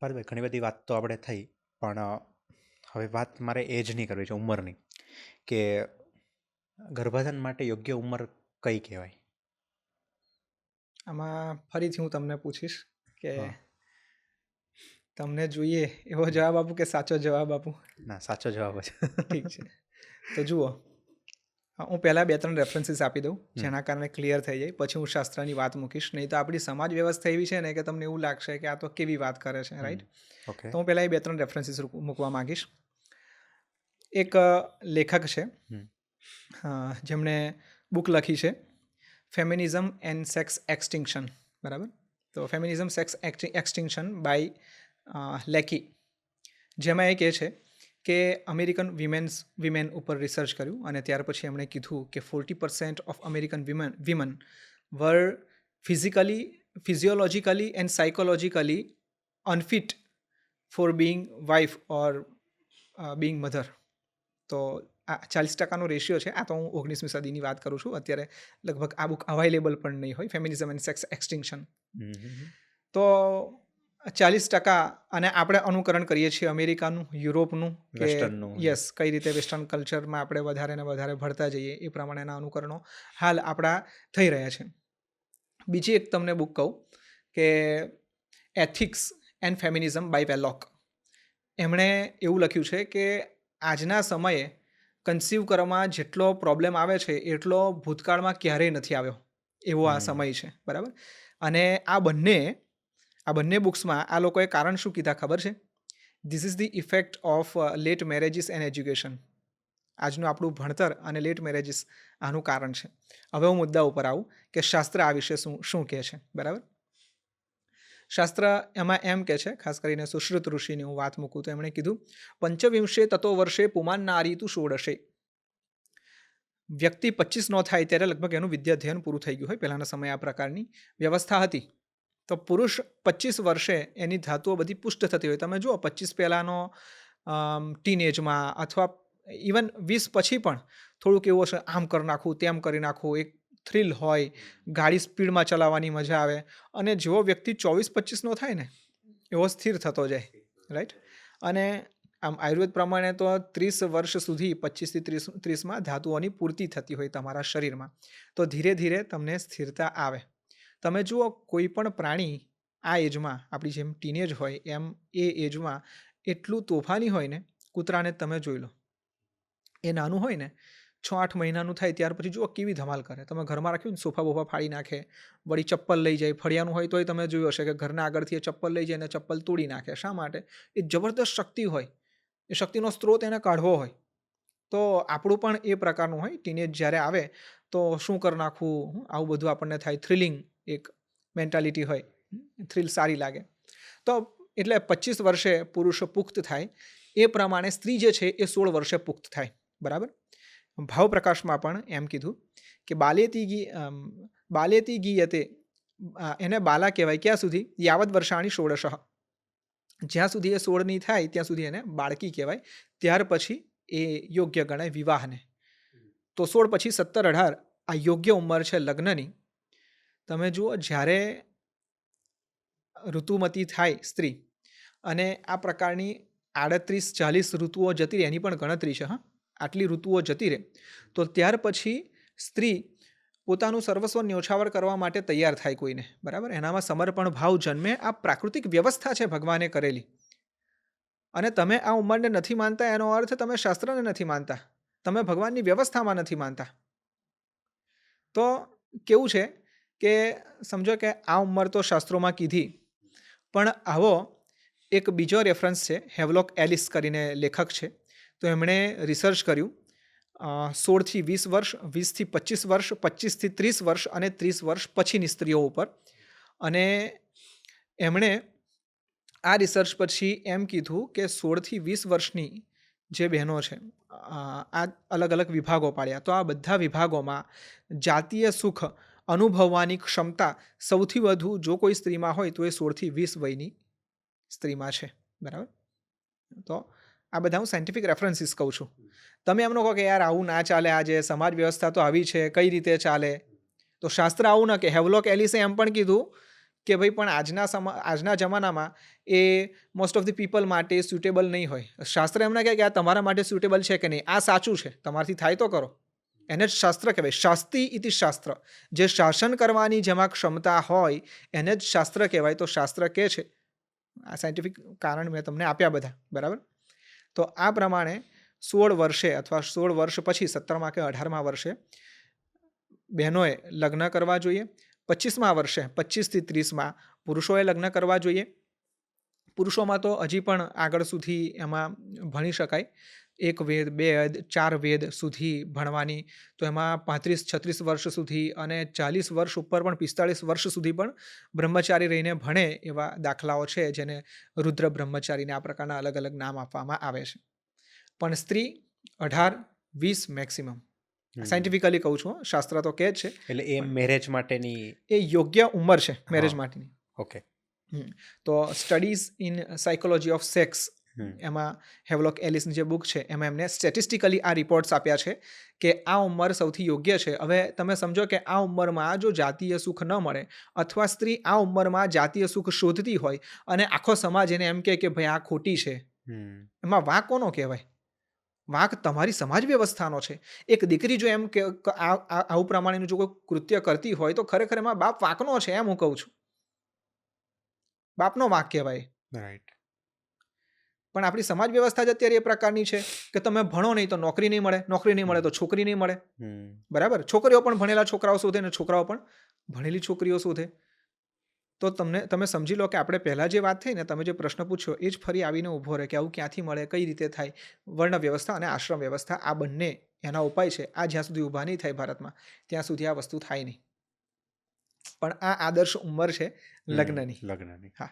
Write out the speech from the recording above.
પાર્થભાઈ ઘણી બધી વાત તો આપણે થઈ પણ હવે વાત મારે એજની કરવી છે ઉંમરની. કે ગર્ભાધાન માટે યોગ્ય ઉંમર કઈ કહેવાય? આમાં ફરીથી હું તમને પૂછીશ કે તમને જોઈએ એવો જવાબ આપું કે સાચો જવાબ આપું? ના સાચો જવાબ છે ઠીક છે. તો જુઓ. હું પહેલાં બે ત્રણ રેફરન્સીસ આપી દઉં જેના કારણે ક્લિયર થઈ જાય. પછી હું શાસ્ત્રની વાત મૂકીશ. નહીં તો આપણી સમાજ વ્યવસ્થા એવી છે ને કે તમને એવું લાગશે કે આ તો કેવી વાત કરે છે રાઈટ તો હું પહેલાં એ બે ત્રણ રેફરન્સીસ મૂકવા માંગીશ. એક લેખક છે. જેમણે બુક લખી છે. ફેમિનિઝમ એન્ડ સેક્સ એક્સટિંક્શન બરાબર? તો ફેમિનિઝમ સેક્સ એક્સટિંક્શન બાય લેકી જેમાં એ કહે છે કે અમેરિકન વિમેન્સ વિમેન ઉપર રિસર્ચ કર્યું અને ત્યાર પછી એમણે કીધું કે forty percent of American women women were physically physiologically and psychologically unfit for being wife or being mother તો આ ચાલીસ ટકાનો રેશિયો છે. આ તો હું ઓગણીસમી સદીની વાત કરું છું. અત્યારે લગભગ આ બુક અવાઇલેબલ પણ નહીં હોય. Feminism and sex extinction. તો ચાલીસ ટકા અને આપણે અનુકરણ કરીએ છીએ અમેરિકાનું યુરોપનું કે વેસ્ટર્નનું. યસ કઈ રીતે વેસ્ટર્ન કલ્ચરમાં આપણે વધારે ને વધારે ભરતા જઈએ એ પ્રમાણેના અનુકરણો હાલ આપણા થઈ રહ્યા છે. બીજી એક તમને બુક કહું કે ethics and feminism by Havelock એમણે એવું લખ્યું છે કે આજના સમયે કન્સીવ કરવામાં જેટલો પ્રોબ્લેમ આવે છે એટલો ભૂતકાળમાં ક્યારેય નથી આવ્યો. એવો આ સમય છે બરાબર? અને આ બંને આ બંને બુક્સમાં આ લોકોએ કારણ શું કીધા ખબર છે? This is the effect of late marriages and education આજનું આપણું ભણતર અને લેટ મેરેજીસ આનું કારણ છે. હવે હું મુદ્દા ઉપર આવું કે શાસ્ત્ર આ વિશે શું શું કહે છે, બરાબર? શાસ્ત્ર એમાં એમ કે છે, ખાસ કરીને સુશ્રુત ઋષિની હું વાત મૂકું તો એમણે કીધું, પંચવિંશે તતો વર્ષે પુમાન નારી તું ષોડશે. વ્યક્તિ પચીસ નો થાય ત્યારે લગભગ એનું વિદ્યાધ્યયન પૂરું થઈ ગયું હોય, પહેલાંના સમયે આ પ્રકારની વ્યવસ્થા હતી. તો પુરુષ પચીસ વર્ષે એની ધાતુઓ બધી પુષ્ટ થતી હોય. તમે જુઓ પચીસ પહેલાંનો ટીનેજમાં અથવા ઇવન વીસ પછી પણ થોડુંક એવું હશે, આમ કરી નાખવું તેમ કરી નાખવું એક થ્રિલ હોય, ગાડી સ્પીડમાં ચલાવવાની મજા આવે અને જેવો વ્યક્તિ ચોવીસ પચીસનો થાય ને, એવો સ્થિર થતો જાય રાઈટ અને આમ આયુર્વેદ પ્રમાણે તો ત્રીસ વર્ષ સુધી પચીસથી ત્રીસ, ત્રીસમાં ધાતુઓની પૂર્તિ થતી હોય તમારા શરીરમાં. તો ધીરે ધીરે તમને સ્થિરતા આવે. તમે જુઓ કોઈ પણ પ્રાણી આ એજમાં, આપણી જેમ ટીનેજ હોય, એમ એ એજમાં એટલું તોફાની હોય ને, કૂતરાને તમે જોઈ લો. એ નાનું હોય ને છ આઠ મહિનાનું થાય ત્યાર પછી જુઓ કેવી ધમાલ કરે. તમે ઘરમાં રાખ્યું ને સોફા બોફા ફાડી નાખે, વળી ચપ્પલ લઈ જાય, ફળિયાનું હોય તોય તમે જોયું હશે કે ઘરના આગળથી એ ચપ્પલ લઈ જાય અને ચપ્પલ તોડી નાખે. શા માટે? એ જબરદસ્ત શક્તિ હોય. એ શક્તિનો સ્ત્રોત એને કાઢવો હોય. તો આપણું પણ એ પ્રકારનું હોય. ટીનેજ જ્યારે આવે તો શું કરી નાખવું? આવું બધું આપણને થાય. થ્રિલિંગ એક મેન્ટાલિટી હોય થ્રિલ સારી લાગે. તો એટલે પચીસ વર્ષે પુરુષ પુખ્ત થાય, એ પ્રમાણે સ્ત્રી જે છે એ સોળ વર્ષે પુખ્ત થાય. બરાબર? ભાવ પ્રકાશમાં પણ એમ કીધું કે બાલેતી ગી બાલેતી ગીયતે એને બાલા કહેવાય ક્યાં સુધી? યાવત વર્ષાણી ષોડશ. જ્યાં સુધી એ સોળની થાય, ત્યાં સુધી એને બાળકી કહેવાય. ત્યાર પછી એ યોગ્ય ગણાય વિવાહને. તો સોળ પછી સત્તર અઢાર, આ યોગ્ય ઉંમર છે લગ્નની. તમે જુઓ, જ્યારે ઋતુમતી થાય સ્ત્રી અને આ પ્રકારની આડત્રીસ ચાલીસ ઋતુઓ જતી રહે, એની પણ ગણતરી છે, હા, આટલી ઋતુઓ જતી રહે, તો ત્યાર પછી સ્ત્રી પોતાનું સર્વસ્વ ન્યોછાવર કરવા માટે તૈયાર થાય કોઈને, બરાબર? એનામાં સમર્પણ ભાવ જન્મે આ પ્રાકૃતિક વ્યવસ્થા છે ભગવાને કરેલી. અને તમે આ ઉંમરને નથી માનતા, એનો અર્થ તમે શાસ્ત્રને નથી માનતા, તમે ભગવાનની વ્યવસ્થામાં નથી માનતા. તો કેવું છે? કે સમજો કે આ ઉંમર તો શાસ્ત્રોમાં કીધી. પણ આવો એક બીજો રેફરન્સ છે હેવલોક એલિસ કરીને લેખક છે. તો એમણે રિસર્ચ કર્યું. સોળથી વીસ વર્ષ, વીસથી પચીસ વર્ષ, પચીસથી ત્રીસ વર્ષ અને ત્રીસ વર્ષ પછીની સ્ત્રીઓ ઉપર. અને એમણે આ રિસર્ચ પછી એમ કીધું કે સોળથી વીસ વર્ષની જે બહેનો છે આ અલગ અલગ વિભાગો પાડ્યા. તો આ બધા વિભાગોમાં જાતીય સુખ અનુભવવાની ક્ષમતા સૌથી વધુ જો કોઈ સ્ત્રીમાં હોય તો એ સોળથી વીસ વયની સ્ત્રીમાં છે. બરાબર? તો આ બધા હું સાયન્ટિફિક રેફરન્સીસ કહું છું. તમે એમનો કહો કે યાર આવું ના ચાલે આજે, સમાજ વ્યવસ્થા તો આવી છે, કઈ રીતે ચાલે? તો શાસ્ત્ર આવું ન કે હેવલોક એલિસે એમ પણ કીધું કે ભાઈ પણ આજના સમા, આજના જમાનામાં એ મોસ્ટ ઓફ ધી પીપલ માટે સ્યુટેબલ નહીં હોય. શાસ્ત્ર એમને કહે કે આ તમારા માટે સ્યુટેબલ છે કે નહીં? આ સાચું છે. તમારાથી થાય તો કરો. એને જ શાસ્ત્ર કહેવાય. શાસ્તિ ઇતિ શાસ્ત્ર. જે શાસન કરવાની જેમાં ક્ષમતા હોય, એને જ શાસ્ત્ર કહેવાય. તો શાસ્ત્ર કે છે? આ સાયન્ટિફિક કારણ મેં તમને આપ્યા બધા. બરાબર? તો આ પ્રમાણે સોળ વર્ષે અથવા સોળ વર્ષ પછી, સત્તરમા કે અઢારમા વર્ષે બહેનોએ લગ્ન કરવા જોઈએ. પચીસમાં વર્ષે, પચીસથી ત્રીસમાં પુરુષોએ લગ્ન કરવા જોઈએ. પુરુષોમાં તો હજી પણ આગળ સુધી એમાં ભણી શકાય. એક વેદ બે વેદ ચાર વેદ સુધી ભણવાની. તો એમાં પાંત્રીસ છત્રીસ વર્ષ સુધી અને ચાલીસ વર્ષ ઉપર પણ પિસ્તાળીસ વર્ષ સુધી પણ બ્રહ્મચારી રહીને ભણે એવા દાખલાઓ છે જેને રુદ્ર બ્રહ્મચારીને આ પ્રકારના અલગ અલગ નામ આપવામાં આવે છે. પણ સ્ત્રી અઢાર વીસ મેક્સિમમ. સાયન્ટિફિકલી કહું છું શાસ્ત્ર તો કહે જ છે. એટલે એ મેરેજ માટેની એ યોગ્ય ઉંમર છે મેરેજ માટેની. ઓકે તો studies in psychology of sex એમાં હેવલોક એલિસની જે બુક છે એમાં એમને સ્ટેટિસ્ટિકલી આ રિપોર્ટ્સ આપ્યા છે કે આ ઉંમર સૌથી યોગ્ય છે. હવે તમે સમજો કે આ ઉંમરમાં જો જાતીય સુખ ન મળે અથવા સ્ત્રી આ ઉંમરમાં જાતીય સુખ શોધતી હોય અને આખો સમાજ એને એમ કહે કે ભાઈ આ ખોટી છે. એમાં વાંક કોનો કહેવાય? વાંક તમારી સમાજ વ્યવસ્થાનો છે. એક દીકરી જો એમ કે આવું પ્રમાણેનું જો કોઈ કૃત્ય કરતી હોય તો ખરેખર એમાં બાપ વાંકનો છે એમ હું કહું છું. બાપનો વાંક કહેવાય. રાઈટ પણ આપણી સમાજ વ્યવસ્થા જ અત્યારે એ પ્રકારની છે કે તમે ભણો નહીં તો નોકરી નહીં મળે નોકરી નહીં મળે તો છોકરી નહીં મળે. બરાબર? છોકરીઓ પણ ભણેલા છોકરાઓ શોધે ને છોકરાઓ પણ ભણેલી છોકરીઓ શોધે. તો તમને તમે સમજી લો કે આપણે પહેલાં જે વાત થઈ ને તમે જે પ્રશ્ન પૂછ્યો એ જ ફરી આવીને ઊભો રહે કે આવું ક્યાંથી મળે કઈ રીતે થાય વર્ણ વ્યવસ્થા અને આશ્રમ વ્યવસ્થા આ બંને એના ઉપાય છે. આ જ્યાં સુધી ઊભા નહીં થાય ભારતમાં ત્યાં સુધી આ વસ્તુ થાય નહીં. પણ આ આદર્શ ઉંમર છે લગ્નની લગ્નની હા.